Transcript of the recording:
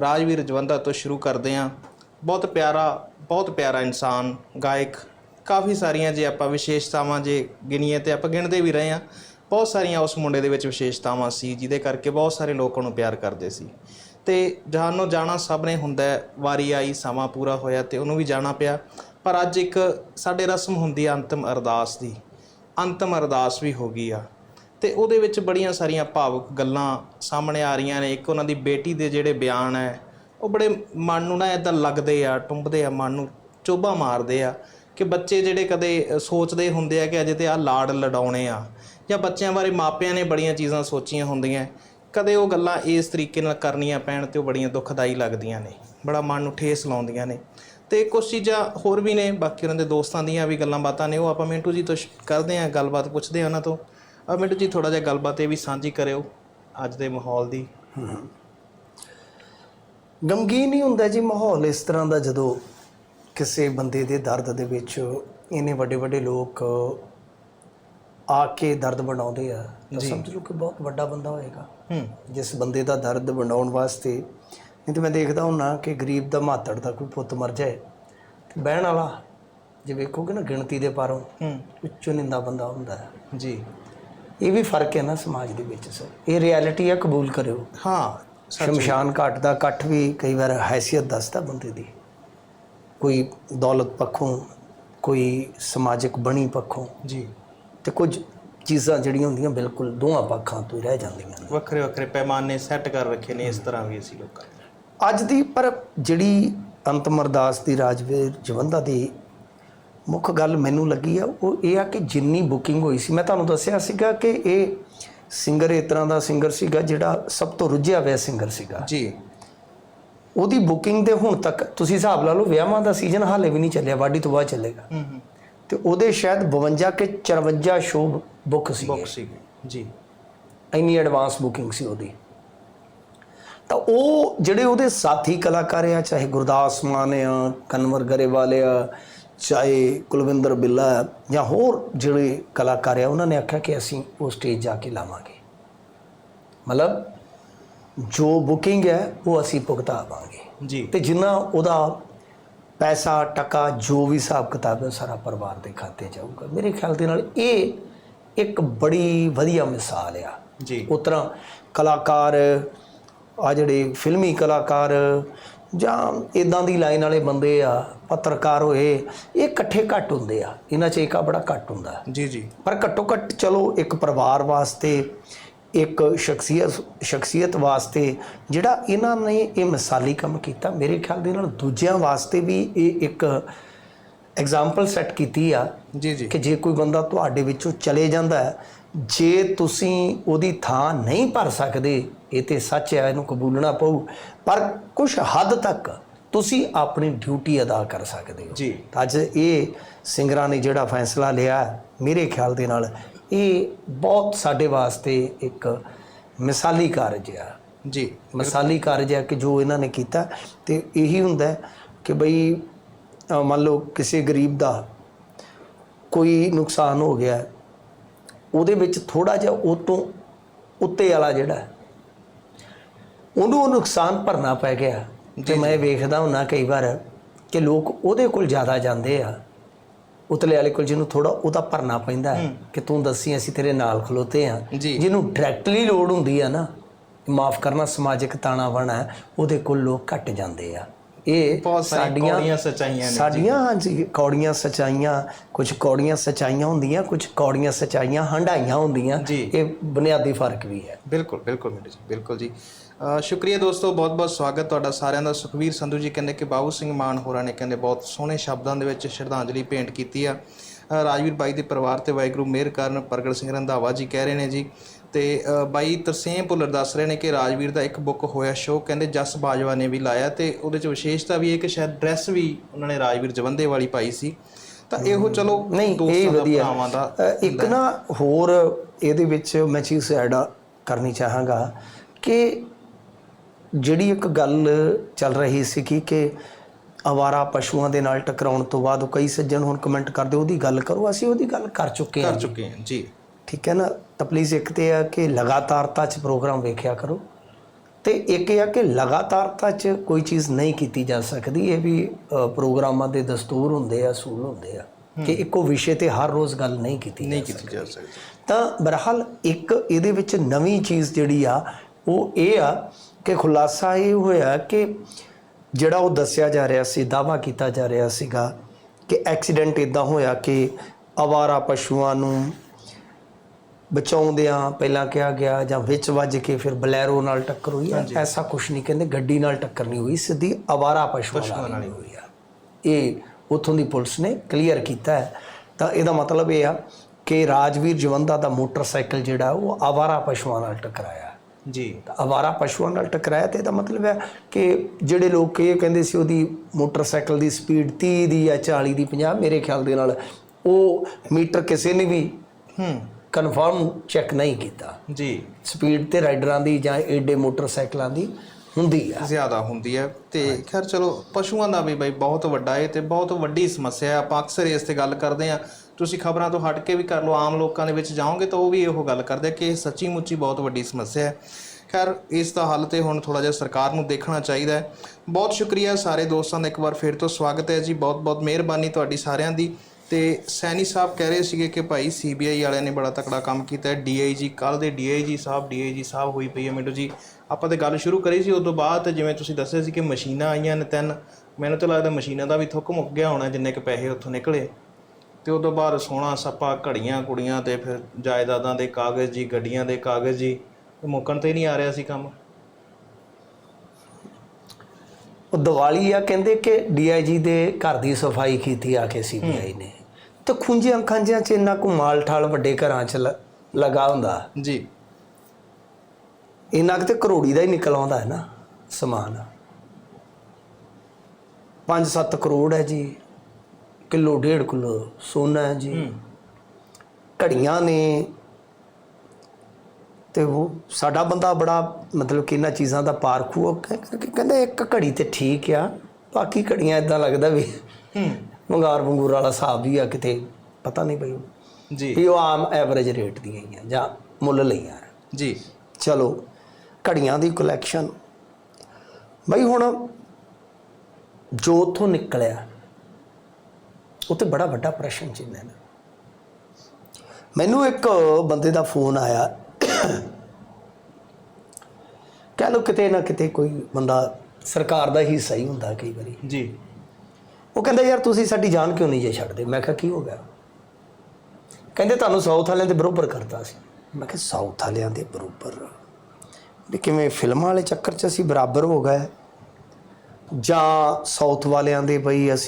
ਰਾਜਵੀਰ ਜਵੰਦਾ ਤੋਂ ਸ਼ੁਰੂ ਕਰਦੇ ਹਾਂ। ਬਹੁਤ ਪਿਆਰਾ ਬਹੁਤ ਪਿਆਰਾ ਇਨਸਾਨ, ਗਾਇਕ। ਕਾਫੀ ਸਾਰੀਆਂ ਜੇ ਆਪਾਂ ਵਿਸ਼ੇਸ਼ਤਾਵਾਂ ਜੇ ਗਿਣੀਏ ਤੇ ਆਪਾਂ ਗਿਣਦੇ ਵੀ ਰਹੇ ਹਾਂ। ਬਹੁਤ ਸਾਰੀਆਂ ਉਸ ਮੁੰਡੇ ਦੇ ਵਿੱਚ ਵਿਸ਼ੇਸ਼ਤਾਵਾਂ ਸੀ, ਜਿਹਦੇ ਕਰਕੇ ਬਹੁਤ ਸਾਰੇ ਲੋਕ ਉਹਨੂੰ ਪਿਆਰ ਕਰਦੇ ਸੀ। ਤੇ ਜਾਨੋ ਜਾਣਾ ਸਭ ਨੇ ਹੁੰਦਾ ਵਾਰੀ ਆਈ, ਸਮਾਂ ਪੂਰਾ ਹੋਇਆ ਤੇ ਉਹਨੂੰ ਵੀ ਜਾਣਾ ਪਿਆ। ਪਰ ਅੱਜ ਇੱਕ ਸਾਡੇ ਰਸਮ ਹੁੰਦੀ ਆ ਅੰਤਮ ਅਰਦਾਸ ਦੀ। ਅੰਤਮ ਅਰਦਾਸ ਵੀ ਹੋ ਗਈ ਆ। ਤੇ ਉਹਦੇ ਵਿੱਚ ਬੜੀਆਂ ਸਾਰੀਆਂ ਭਾਵੁਕ ਗੱਲਾਂ ਸਾਹਮਣੇ ਆ ਰਹੀਆਂ ਨੇ। ਇੱਕ ਉਹਨਾਂ ਦੀ ਬੇਟੀ ਦੇ ਜਿਹੜੇ ਬਿਆਨ ਹੈ, ਉਹ ਬੜੇ ਮਨ ਨੂੰ ਨਾ ਇਦਾਂ ਲੱਗਦੇ ਆ, ਟੁੰਬਦੇ ਆ, ਮਨ ਨੂੰ ਚੋਭਾ ਮਾਰਦੇ ਆ ਕਿ ਬੱਚੇ ਜਿਹੜੇ ਕਦੇ ਸੋਚਦੇ ਹੁੰਦੇ ਆ ਕਿ ਅਜੇ ਤੇ ਆ ਲਾੜ ਲਡਾਉਣੇ ਆ ਜਾਂ ਬੱਚਿਆਂ ਬਾਰੇ ਮਾਪਿਆਂ ਨੇ ਬੜੀਆਂ ਚੀਜ਼ਾਂ ਸੋਚੀਆਂ ਹੁੰਦੀਆਂ। ਕਦੇ ਉਹ ਗੱਲਾਂ ਇਸ ਤਰੀਕੇ ਨਾਲ ਕਰਨੀਆਂ ਪੈਣ ਤੇ ਉਹ ਬੜੀਆਂ ਦੁਖਦਾਈ ਲੱਗਦੀਆਂ ਨੇ, ਬੜਾ ਮਨ ਨੂੰ ਠੇਸ ਲਾਉਂਦੀਆਂ ਨੇ। ਤੇ ਕੁਝ ਚੀਜ਼ਾਂ ਹੋਰ ਵੀ ਨੇ, ਬਾਕੀ ਉਹਨਾਂ ਦੇ ਦੋਸਤਾਂ ਦੀਆਂ ਵੀ ਗੱਲਾਂ ਬਾਤਾਂ ਨੇ, ਉਹ ਆਪਾਂ ਮਿੰਟੂ ਜੀ ਤੋਂ ਸ਼- ਕਰਦੇ ਆਂ, ਗੱਲਬਾਤ ਪੁੱਛਦੇ ਆਂ ਉਹਨਾਂ ਤੋਂ। ਆ ਮਿੰਟੂ ਜੀ ਥੋੜਾ ਜਿਹਾ ਗੱਲਬਾਤ ਇਹ ਵੀ ਸਾਂਝੀ ਕਰਿਓ ਅੱਜ ਦੇ ਮਾਹੌਲ ਦੀ। ਗਮਗੀਨ ਹੀ ਹੁੰਦਾ ਜੀ ਮਾਹੌਲ ਇਸ ਤਰ੍ਹਾਂ ਦਾ ਜਦੋਂ ਕਿਸੇ ਬੰਦੇ ਦੇ ਦਰਦ ਦੇ ਵਿੱਚ ਇੰਨੇ ਵੱਡੇ ਵੱਡੇ ਲੋਕ ਆ ਕੇ ਦਰਦ ਬਣਾਉਂਦੇ ਆ ਤਾਂ ਸਮਝ ਲਓ ਕਿ ਬਹੁਤ ਵੱਡਾ ਬੰਦਾ ਹੋਏਗਾ। ਹੂੰ। ਜਿਸ ਬੰਦੇ ਦਾ ਦਰਦ ਬਣਾਉਣ ਵਾਸਤੇ ਨਹੀਂ ਤਾਂ ਮੈਂ ਦੇਖਦਾ ਹੁੰਨਾ ਕਿ ਗਰੀਬ ਦਾ ਮਾਤੜ ਦਾ ਕੋਈ ਪੁੱਤ ਮਰ ਜਾਏ ਤੇ ਬਹਿਣ ਵਾਲਾ ਜੇ ਵੇਖੋਗੇ ਨਾ ਗਿਣਤੀ ਦੇ ਪਾਰੋਂ ਹੂੰ। ਉੱਚੋ ਨਿੰਦਾ ਬੰਦਾ ਹੁੰਦਾ ਹੈ। ਜੀ। ਇਹ ਵੀ ਫ਼ਰਕ ਹੈ ਨਾ ਸਮਾਜ ਦੇ ਵਿੱਚ ਸਰ। ਇਹ ਰਿਐਲਿਟੀ ਹੈ ਕਬੂਲ ਕਰਿਓ। ਹਾਂ ਸ਼ਮਸ਼ਾਨ ਘਾਟ ਦਾ ਇਕੱਠ ਵੀ ਕਈ ਵਾਰ ਹੈਸੀਅਤ ਦੱਸਦਾ ਬੰਦੇ ਦੀ। ਕੋਈ ਦੌਲਤ ਪੱਖੋਂ ਕੋਈ ਸਮਾਜਿਕ ਬਣੀ ਪੱਖੋਂ। ਜੀ। ਤੇ ਕੁਝ ਚੀਜ਼ਾਂ ਜਿਹੜੀਆਂ ਹੁੰਦੀਆਂ ਬਿਲਕੁਲ ਦੋਹਾਂ ਪੱਖਾਂ ਤੋਂ ਹੀ ਰਹਿ ਜਾਂਦੀਆਂ ਨੇ। ਵੱਖਰੇ ਵੱਖਰੇ ਪੈਮਾਨੇ ਸੈੱਟ ਕਰ ਰੱਖੇ ਨੇ ਇਸ ਤਰ੍ਹਾਂ ਵੀ ਅਸੀਂ ਲੋਕਾਂ ਅੱਜ ਦੀ ਪਰ ਜਿਹੜੀ ਅੰਤਮ ਅਰਦਾਸ ਦੀ ਰਾਜਵੀਰ ਜਵੰਦਾ ਦੀ ਮੁੱਖ ਗੱਲ ਮੈਨੂੰ ਲੱਗੀ ਆ ਉਹ ਇਹ ਆ ਕਿ ਜਿੰਨੀ ਬੁਕਿੰਗ ਹੋਈ ਸੀ ਮੈਂ ਤੁਹਾਨੂੰ ਦੱਸਿਆ ਸੀਗਾ ਕਿ ਇਹ ਸਿੰਗਰ ਇਸ ਤਰ੍ਹਾਂ ਦਾ ਸਿੰਗਰ ਸੀਗਾ ਜਿਹੜਾ ਸਭ ਤੋਂ ਰੁੱਝਿਆ ਹੋਇਆ ਸਿੰਗਰ ਸੀਗਾ। ਜੀ। ਉਹਦੀ ਬੁਕਿੰਗ ਦੇ ਹੁਣ ਤੱਕ ਤੁਸੀਂ ਹਿਸਾਬ ਲਾ ਲਓ ਵਿਆਹਾਂ ਦਾ ਸੀਜ਼ਨ ਹਾਲੇ ਵੀ ਨਹੀਂ ਚੱਲਿਆ ਵਾਢੀ ਤੋਂ ਬਾਅਦ ਚੱਲੇਗਾ। ਤੇ ਉਹਦੇ ਸ਼ਾਇਦ 52 ਕੇ 54 ਸ਼ੋਅ ਬੁੱਕ ਸੀ ਬੁੱਕ ਸੀ ਜੀ। ਇੰਨੀ ਐਡਵਾਂਸ ਬੁਕਿੰਗ ਸੀ ਉਹਦੀ। ਤਾਂ ਉਹ ਜਿਹੜੇ ਉਹਦੇ ਸਾਥੀ ਕਲਾਕਾਰ ਆ ਚਾਹੇ ਗੁਰਦਾਸ ਮਾਨ ਆ ਕਨਵਰ ਗਰੇਵਾਲ ਆ ਚਾਹੇ ਕੁਲਵਿੰਦਰ ਬਿੱਲਾ ਜਾਂ ਹੋਰ ਜਿਹੜੇ ਕਲਾਕਾਰ ਆ ਉਹਨਾਂ ਨੇ ਆਖਿਆ ਕਿ ਅਸੀਂ ਉਹ ਸਟੇਜ ਜਾ ਕੇ ਲਾਵਾਂਗੇ। ਮਤਲਬ ਜੋ ਬੁਕਿੰਗ ਹੈ ਉਹ ਅਸੀਂ ਭੁਗਤਾਵਾਂਗੇ ਜੀ। ਤੇ ਜਿੰਨਾ ਉਹਦਾ ਪੈਸਾ ਟਕਾ ਜੋ ਵੀ ਹਿਸਾਬ ਕਿਤਾਬ ਹੈ ਸਾਰਾ ਪਰਿਵਾਰ ਦੇ ਖਾਤੇ ਜਾਊਗਾ ਮੇਰੇ ਖਿਆਲ ਦੇ ਨਾਲ ਇਹ ਇੱਕ ਬੜੀ ਵਧੀਆ ਮਿਸਾਲ ਆ। ਜੀ। ਉਸ ਤਰ੍ਹਾਂ ਕਲਾਕਾਰ ਆ ਜਿਹੜੇ ਫਿਲਮੀ ਕਲਾਕਾਰ ਜਾਂ ਇਦਾਂ ਦੀ ਲਾਈਨ ਵਾਲੇ ਬੰਦੇ ਆ ਪੱਤਰਕਾਰ ਹੋਏ ਇਹ ਇਕੱਠੇ ਘੱਟ ਹੁੰਦੇ ਆ। ਇਹਨਾਂ 'ਚ ਏਕਾ ਬੜਾ ਘੱਟ ਹੁੰਦਾ। ਜੀ ਜੀ। ਪਰ ਘੱਟੋ ਘੱਟ ਚਲੋ ਇੱਕ ਪਰਿਵਾਰ ਵਾਸਤੇ ਇੱਕ ਸ਼ਖਸੀਅਤ ਸ਼ਖਸੀਅਤ ਵਾਸਤੇ ਜਿਹੜਾ ਇਹਨਾਂ ਨੇ ਇਹ ਮਿਸਾਲੀ ਕੰਮ ਕੀਤਾ ਮੇਰੇ ਖਿਆਲ ਦੇ ਨਾਲ ਦੂਜਿਆਂ ਵਾਸਤੇ ਵੀ ਇਹ ਇੱਕ ਐਗਜ਼ਾਮਪਲ ਸੈੱਟ ਕੀਤੀ ਆ ਜੀ ਜੀ। ਕਿ ਜੇ ਕੋਈ ਬੰਦਾ ਤੁਹਾਡੇ ਵਿੱਚੋਂ ਚਲੇ ਜਾਂਦਾ ਹੈ ਜੇ ਤੁਸੀਂ ਉਹਦੀ ਥਾਂ ਨਹੀਂ ਭਰ ਸਕਦੇ ਇਹ ਤੇ ਸੱਚ ਹੈ ਇਹਨੂੰ ਕਬੂਲਣਾ ਪਊ ਪਰ ਕੁਝ ਹੱਦ ਤੱਕ ਤੁਸੀਂ ਆਪਣੀ ਡਿਊਟੀ ਅਦਾ ਕਰ ਸਕਦੇ ਹੋ। ਜੀ। ਅੱਜ ਇਹ ਸਿੰਗਰਾਂ ਨੇ ਜਿਹੜਾ ਫੈਸਲਾ ਲਿਆ ਮੇਰੇ ਖਿਆਲ ਦੇ ਨਾਲ ਇਹ ਬਹੁਤ ਸਾਡੇ ਵਾਸਤੇ ਇੱਕ ਮਿਸਾਲੀ ਕਾਰਜ ਆ। ਜੀ। ਮਿਸਾਲੀ ਕਾਰਜ ਹੈ ਕਿ ਜੋ ਇਹਨਾਂ ਨੇ ਕੀਤਾ ਤੇ ਇਹੀ ਹੁੰਦਾ ਕਿ ਬਈ ਮੰਨ ਲਓ ਕਿਸੇ ਗਰੀਬ ਦਾ ਕੋਈ ਨੁਕਸਾਨ ਹੋ ਗਿਆ ਉਹਦੇ ਵਿੱਚ ਥੋੜਾ ਜਿਹਾ ਉਹ ਤੋਂ ਉੱਤੇ ਵਾਲਾ ਜਿਹੜਾ ਉਹਨੂੰ ਉਹ ਨੁਕਸਾਨ ਭਰਨਾ ਪੈ ਗਿਆ। ਤੇ ਮੈਂ ਵੇਖਦਾ ਹੁੰਨਾ ਕਈ ਵਾਰ ਕਿ ਲੋਕ ਉਹਦੇ ਕੋਲ ਜ਼ਿਆਦਾ ਜਾਂਦੇ ਆ। ਉਤਲੇ ਵਾਲੇ ਕੋਲ ਜਿਹਨੂੰ ਥੋੜਾ ਉਹਦਾ ਭਰਨਾ ਪੈਂਦਾ ਹੈ ਕਿ ਤੂੰ ਦੱਸੀ ਅਸੀਂ ਤੇਰੇ ਨਾਲ ਖਲੋਤੇ ਆ। ਜਿਹਨੂੰ ਡਾਇਰੈਕਟਲੀ ਲੋੜ ਹੁੰਦੀ ਆ ਨਾ ਮਾਫ ਕਰਨਾ ਸਮਾਜਿਕ ਤਾਣਾ ਬਣਾ ਉਹਦੇ ਕੋਲ ਲੋਕ ਘਟ ਜਾਂਦੇ ਆ। ਇਹ ਸਾਰੀਆਂ ਕੌੜੀਆਂ ਸੱਚਾਈਆਂ ਨੇ ਸਾਡੀਆਂ ਹਾਂਜੀ ਕੌੜੀਆਂ ਸਚਾਈਆਂ ਕੁਝ ਕੌੜੀਆਂ ਸਚਾਈਆਂ ਹੁੰਦੀਆਂ ਕੁਝ ਕੌੜੀਆਂ ਸਚਾਈਆਂ ਹੰਡਾਈਆਂ ਹੁੰਦੀਆਂ। ਇਹ ਬੁਨਿਆਦੀ ਫ਼ਰਕ ਵੀ ਹੈ। ਬਿਲਕੁਲ ਬਿਲਕੁਲ ਮਿੰਟੂ ਜੀ ਬਿਲਕੁਲ ਜੀ। ਸ਼ੁਕਰੀਆ ਦੋਸਤੋ ਬਹੁਤ ਬਹੁਤ ਸਵਾਗਤ ਤੁਹਾਡਾ ਸਾਰਿਆਂ ਦਾ। ਸੁਖਵੀਰ ਸੰਧੂ ਜੀ ਕਹਿੰਦੇ ਕਿ ਬਾਬੂ ਸਿੰਘ ਮਾਨ ਹੋਰਾਂ ਨੇ ਕਹਿੰਦੇ ਬਹੁਤ ਸੋਹਣੇ ਸ਼ਬਦਾਂ ਦੇ ਵਿੱਚ ਸ਼ਰਧਾਂਜਲੀ ਭੇਂਟ ਕੀਤੀ ਆ। ਰਾਜਵੀਰ ਬਾਈ ਦੇ ਪਰਿਵਾਰ ਤੇ ਵਾਹਿਗੁਰੂ ਮਿਹਰ ਕਰਨ ਪ੍ਰਗਟ ਸਿੰਘ ਰੰਧਾਵਾ ਜੀ ਕਹਿ ਰਹੇ ਨੇ ਜੀ। ਤੇ ਬਾਈ ਤਰਸੇਮ ਭੁੱਲਰ ਦੱਸ ਰਹੇ ਨੇ ਕਿ ਰਾਜਵੀਰ ਦਾ ਇੱਕ ਬੁੱਕ ਹੋਇਆ ਸ਼ੋਅ ਕਹਿੰਦੇ ਜਸ ਬਾਜਵਾ ਨੇ ਵੀ ਲਾਇਆ ਤੇ ਉਹਦੇ ਚ ਵਿਸ਼ੇਸ਼ਤਾ ਵੀ ਇਹ ਕਿ ਸ਼ਾਇਦ ਡਰੈਸ ਵੀ ਉਹਨਾਂ ਨੇ ਰਾਜਵੀਰ ਜਵੰਦੇ ਵਾਲੀ ਪਾਈ ਸੀ। ਤਾਂ ਇਹੋ ਚਲੋ ਨਹੀਂ ਇਹ ਵਧੀਆ। ਇੱਕ ਨਾ ਹੋਰ ਇਹਦੇ ਵਿੱਚ ਮੈਂ ਚੀਜ਼ ਐਡ ਕਰਨੀ ਚਾਹਾਂਗਾ ਕਿ ਜਿਹੜੀ ਇੱਕ ਗੱਲ ਚੱਲ ਰਹੀ ਸੀ ਕਿ ਕਿ ਅਵਾਰਾ ਪਸ਼ੂਆਂ ਦੇ ਨਾਲ ਟਕਰਾਉਣ ਤੋਂ ਬਾਅਦ ਉਹ ਕਈ ਸੱਜਣ ਹੁਣ ਕਮੈਂਟ ਕਰਦੇ ਉਹਦੀ ਗੱਲ ਕਰੋ ਅਸੀਂ ਉਹਦੀ ਗੱਲ ਕਰ ਚੁੱਕੇ ਹਾਂ। ਕਰ ਚੁੱਕੇ ਹਾਂ ਜੀ। ਠੀਕ ਹੈ ਨਾ? ਤਾਂ ਪਲੀਜ਼ ਇੱਕ ਤੇ ਆ ਕਿ ਲਗਾਤਾਰਤਾ ਚ ਪ੍ਰੋਗਰਾਮ ਵੇਖਿਆ ਕਰੋ। ਤੇ ਇੱਕ ਇਹ ਆ ਕਿ ਲਗਾਤਾਰਤਾ 'ਚ ਕੋਈ ਚੀਜ਼ ਨਹੀਂ ਕੀਤੀ ਜਾ ਸਕਦੀ ਇਹ ਵੀ ਪ੍ਰੋਗਰਾਮਾਂ ਦੇ ਦਸਤੂਰ ਹੁੰਦੇ ਆ ਅਸੂਲ ਹੁੰਦੇ ਆ ਕਿ ਇੱਕੋ ਵਿਸ਼ੇ ਤੇ ਹਰ ਰੋਜ਼ ਗੱਲ ਨਹੀਂ ਕੀਤੀ ਨਹੀਂ ਕੀਤੀ ਜਾ ਸਕਦੀ। ਤਾਂ ਬਰਹਾਲ ਇੱਕ ਇਹਦੇ ਵਿੱਚ ਨਵੀਂ ਚੀਜ਼ ਜਿਹੜੀ ਆ ਉਹ ਇਹ ਆ ਕਿ ਖੁਲਾਸਾ ਇਹ ਹੋਇਆ ਕਿ ਜਿਹੜਾ ਉਹ ਦੱਸਿਆ ਜਾ ਰਿਹਾ ਸੀ ਦਾਵਾ ਕੀਤਾ ਜਾ ਰਿਹਾ ਸੀਗਾ ਕਿ ਐਕਸੀਡੈਂਟ ਇਦਾਂ ਹੋਇਆ ਕਿ ਅਵਾਰਾ ਪਸ਼ੂਆਂ ਨੂੰ ਬਚਾਉਂਦਿਆਂ ਪਹਿਲਾਂ ਕਿਹਾ ਗਿਆ ਜਾਂ ਵਿੱਚ ਵੱਜ ਕੇ ਫਿਰ ਬਲੈਰੋ ਨਾਲ ਟੱਕਰ ਹੋਈ ਆ ਐਸਾ ਕੁਝ ਨਹੀਂ ਕਹਿੰਦੇ ਗੱਡੀ ਨਾਲ ਟੱਕਰ ਨਹੀਂ ਹੋਈ ਸਿੱਧੀ ਅਵਾਰਾ ਪਸ਼ੂਆਂ ਨਾਲ ਹੀ ਹੋਈ ਆ। ਇਹ ਉਥੋਂ ਦੀ ਪੁਲਿਸ ਨੇ ਕਲੀਅਰ ਕੀਤਾ ਹੈ। ਤਾਂ ਇਹਦਾ ਮਤਲਬ ਇਹ ਆ ਕਿ ਰਾਜਵੀਰ ਜਵੰਦਾ ਦਾ ਮੋਟਰਸਾਈਕਲ ਜਿਹੜਾ ਉਹ ਆਵਾਰਾ ਪਸ਼ੂਆਂ ਨਾਲ ਟਕਰਾਇਆ। ਜੀ। ਤਾਂ ਆਵਾਰਾ ਪਸ਼ੂਆਂ ਨਾਲ ਟਕਰਾਇਆ ਤੇ ਇਹਦਾ ਮਤਲਬ ਹੈ ਕਿ ਜਿਹੜੇ ਲੋਕ ਇਹ ਕਹਿੰਦੇ ਸੀ ਉਹਦੀ ਮੋਟਰਸਾਈਕਲ ਦੀ ਸਪੀਡ 30 ਦੀ ਜਾਂ 40 ਦੀ 50 ਮੇਰੇ ਖਿਆਲ ਦੇ ਨਾਲ ਉਹ ਮੀਟਰ ਕਿਸੇ ਨੇ ਵੀ ਹੂੰ। ਕਨਫਰਮ ਚੈੱਕ ਨਹੀਂ ਕੀਤਾ। ਜੀ। ਸਪੀਡ ਤੇ ਰਾਈਡਰਾਂ ਦੀ ਜਾਂ ਏਡੇ ਮੋਟਰਸਾਈਕਲਾਂ ਦੀ ਹੁੰਦੀ ਆ। ਜ਼ਿਆਦਾ ਹੁੰਦੀ ਹੈ ਤੇ ਖੈਰ ਚਲੋ ਪਸ਼ੂਆਂ ਦਾ ਵੀ ਬਈ ਬਹੁਤ ਵੱਡਾ ਹੈ ਤੇ ਬਹੁਤ ਵੱਡੀ ਸਮੱਸਿਆ ਹੈ ਆਪਾਂ ਅਕਸਰ ਇਸ ਤੇ ਗੱਲ ਕਰਦੇ ਆ। ਤੁਸੀਂ ਖਬਰਾਂ ਤੋਂ ਹਟ ਕੇ ਵੀ ਕਰ ਲਓ ਆਮ ਲੋਕਾਂ ਦੇ ਵਿੱਚ ਜਾਓਗੇ ਤਾਂ ਉਹ ਵੀ ਇਹੋ ਗੱਲ ਕਰਦੇ ਕਿ ਇਹ ਸੱਚੀ ਮੁੱਚੀ ਬਹੁਤ ਵੱਡੀ ਸਮੱਸਿਆ ਹੈ ਖੈਰ ਇਸ ਦਾ ਹੱਲ ਤੇ ਹੁਣ ਥੋੜਾ ਜਿਹਾ ਸਰਕਾਰ ਨੂੰ ਦੇਖਣਾ ਚਾਹੀਦਾ ਹੈ। ਬਹੁਤ ਸ਼ੁਕਰੀਆ ਸਾਰੇ ਦੋਸਤਾਂ ਦਾ ਇੱਕ ਵਾਰ ਫਿਰ ਤੋਂ ਸਵਾਗਤ ਹੈ ਜੀ। ਬਹੁਤ ਬਹੁਤ ਮਿਹਰਬਾਨੀ ਤੁਹਾਡੀ ਸਾਰਿਆਂ ਦੀ। ਤੇ ਸੈਣੀ ਸਾਹਿਬ ਕਹਿ ਰਹੇ ਸੀਗੇ ਕਿ ਭਾਈ ਸੀਬੀਆਈ ਵਾਲਿਆਂ ਨੇ ਬੜਾ ਤਕੜਾ ਕੰਮ ਕੀਤਾ। ਹੈ ਡੀਆਈਜੀ ਕੱਲ ਦੇ ਡੀਆਈਜੀ ਸਾਹਿਬ ਡੀਆਈਜੀ ਸਾਹਿਬ ਹੋਈ ਪਈ ਹੈ ਮਿੰਟੂ ਜੀ। ਆਪਾਂ ਤੇ ਗੱਲ ਸ਼ੁਰੂ ਕਰੀ ਸੀ ਉਸ ਤੋਂ ਬਾਅਦ ਜਿਵੇਂ ਤੁਸੀਂ ਦੱਸਿਆ ਸੀ ਕਿ ਮਸ਼ੀਨਾਂ ਆਈਆਂ ਨੇ ਤਿੰਨ ਮੈਨੂੰ ਤਾਂ ਲੱਗਦਾ ਮਸ਼ੀਨਾਂ ਦਾ ਵੀ ਥੁੱਕ ਮੁੱਕ ਗਿਆ ਹੋਣਾ ਜਿੰਨੇ ਕ ਪੈਸੇ ਉੱਥੋਂ ਨਿਕਲੇ। ਤੇ ਉਸ ਤੋਂ ਬਾਅਦ ਸੋਨਾ ਸੱਪਾ ਘੜੀਆਂ ਕੁੜੀਆਂ ਤੇ ਫਿਰ ਜਾਇਦਾਦਾਂ ਦੇ ਕਾਗਜ਼ ਜੀ ਗੱਡੀਆਂ ਦੇ ਕਾਗਜ਼ ਜੀ ਮੁੱਕਣ ਤੇ ਨਹੀਂ ਆ ਰਿਹਾ ਸੀ ਕੰਮ? ਉਹ ਦੀਵਾਲੀ ਆ ਕਹਿੰਦੇ ਕਿ ਡੀਆਈਜੀ ਦੇ ਘਰ ਦੀ ਸਫ਼ਾਈ ਕੀਤੀ ਆ ਕੇ ਸੀਬੀਆਈ ਨੇ। ਤੇ ਖੁੰਝਿਆਂ ਖਾਂਜਿਆਂ ਚ ਇੰਨਾ ਕੁ ਮਾਲ ਠਾਲ ਵੱਡੇ ਘਰਾਂ ਚ ਲਗਾ ਹੁੰਦਾ। ਜੀ। ਇੰਨਾ ਕੁ ਤੇ ਕਰੋੜੀ ਦਾ ਹੀ ਨਿਕਲ ਆਉਂਦਾ ਹੈ ਨਾ ਸਮਾਨ। 5-7 ਕਰੋੜ ਹੈ ਜੀ। ਕਿਲੋ ਡੇਢ ਕਿਲੋ ਸੋਨਾ ਹੈ ਜੀ। ਘੜੀਆਂ ਨੇ। ਤੇ ਉਹ ਸਾਡਾ ਬੰਦਾ ਬੜਾ ਮਤਲਬ ਕਿ ਇਹਨਾਂ ਚੀਜ਼ਾਂ ਦਾ ਪਾਰਖੂ ਉਹ ਕਹਿ- ਕਹਿ- ਕਹਿੰਦਾ ਇੱਕ ਘੜੀ ਤੇ ਠੀਕ ਆ। ਬਾਕੀ ਘੜੀਆਂ ਇਦਾਂ ਲੱਗਦਾ ਵੀ ਹੂੰ ਵੰਗਾਰ ਵੰਗੂਰ ਵਾਲਾ ਹਿਸਾਬ ਵੀ ਆ ਕਿਤੇ ਪਤਾ ਨਹੀਂ ਬਈ। ਜੀ। ਵੀ ਉਹ ਆਮ ਐਵਰੇਜ ਰੇਟ ਦੀਆਂ ਹੀ ਆ ਜਾਂ ਮੁੱਲ ਲਈਆਂ ਜੀ। ਚਲੋ ਘੜੀਆਂ ਦੀ ਕਲੈਕਸ਼ਨ ਬਈ ਹੁਣ ਜੋ ਉਥੋਂ ਨਿਕਲਿਆ ਉਹ ਤੇ ਬੜਾ ਵੱਡਾ ਪ੍ਰਸ਼ਨ ਚਿੰਨ੍ਹ ਹੈ। ਮੈਨੂੰ ਇੱਕ ਬੰਦੇ ਦਾ ਫੋਨ ਆਇਆ। ਕਹਿ ਲਓ ਕਿਤੇ ਨਾ ਕਿਤੇ ਕੋਈ ਬੰਦਾ ਸਰਕਾਰ ਦਾ ਹੀ ਸਹੀ ਹੁੰਦਾ ਕਈ ਵਾਰੀ। ਜੀ। ਉਹ ਕਹਿੰਦਾ, ਯਾਰ ਤੁਸੀਂ ਸਾਡੀ ਜਾਨ ਕਿਉਂ ਨਹੀਂ ਜੇ ਛੱਡਦੇ? ਮੈਂ ਕਿਹਾ, ਕੀ ਹੋ ਗਿਆ? ਕਹਿੰਦੇ, ਤੁਹਾਨੂੰ ਸਾਊਥ ਵਾਲਿਆਂ ਦੇ ਬਰੋਬਰ ਕਰਤਾ ਸੀ ਮੈਂ ਕਿਹਾ, ਸਾਊਥ ਵਾਲਿਆਂ ਦੇ ਬਰੋਬਰ? ਵੀ ਕਿਵੇਂ ਫਿਲਮਾਂ ਵਾਲੇ ਚੱਕਰ 'ਚ ਅਸੀਂ ਬਰਾਬਰ ਹੋ ਗਏ? ਜਾਂ ਸਾਊਥ ਵਾਲਿਆਂ ਦੇ ਬਈ ਅਸੀਂ